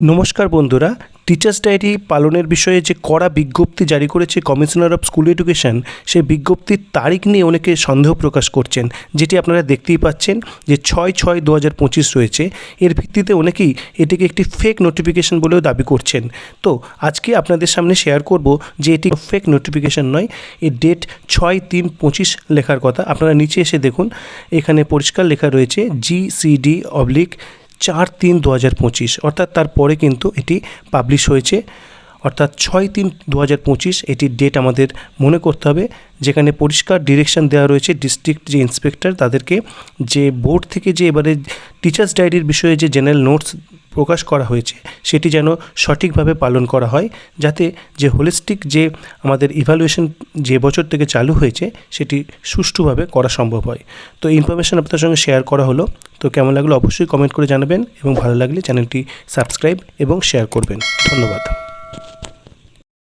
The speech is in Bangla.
নমস্কার বন্ধুরা টিচার্স ডায়েরি পালনের বিষয়ে যে কড়া বিজ্ঞপ্তি জারি করেছে কমিশনার অফ স্কুল এডুকেশন সেই বিজ্ঞপ্তির তারিখ নিয়ে অনেকে সন্দেহ প্রকাশ করছেন, যেটি আপনারা দেখতেই পাচ্ছেন যে ছয় ছয় দু হাজার পঁচিশ রয়েছে। এর ভিত্তিতে অনেকেই এটিকে একটি ফেক নোটিফিকেশন বলেও দাবি করছেন। তো, আজকে আপনাদের সামনে শেয়ার করব যে এটি ফেক নোটিফিকেশন নয়, এর ডেট ছয় তিন পঁচিশ লেখার কথা। আপনারা নিচে এসে দেখুন, এখানে পরিষ্কার লেখা রয়েছে জিসিডি অবলিক চার তিন দু হাজার পঁচিশ, অর্থাৎ তারপরে কিন্তু এটি পাবলিশ হয়েছে। অর্থাৎ ছয় তিন দু হাজার পঁচিশ এটির ডেট আমাদের মনে করতে হবে, যেখানে পরিষ্কার ডিরেকশন দেওয়া রয়েছে ডিস্ট্রিক্ট যে ইন্সপেক্টর তাদেরকে যে বোর্ড থেকে যে এবারে টিচার্স ডায়েরির বিষয়ে যে জেনারেল নোটস প্রকাশ করা হয়েছে, সেটি যেন সঠিকভাবে পালন করা হয়, যাতে যে হোলিস্টিক যে আমাদের ইভ্যালুয়েশন যে বছর থেকে চালু হয়েছে, সেটি সুষ্ঠুভাবে করা সম্ভব হয়। তো ইনফরমেশন আপনার সঙ্গে শেয়ার করা হলো। তো কেমন লাগল অবশ্যই কমেন্ট করে জানাবেন এবং ভালো লাগলে চ্যানেলটি সাবস্ক্রাইব এবং শেয়ার করবেন। ধন্যবাদ।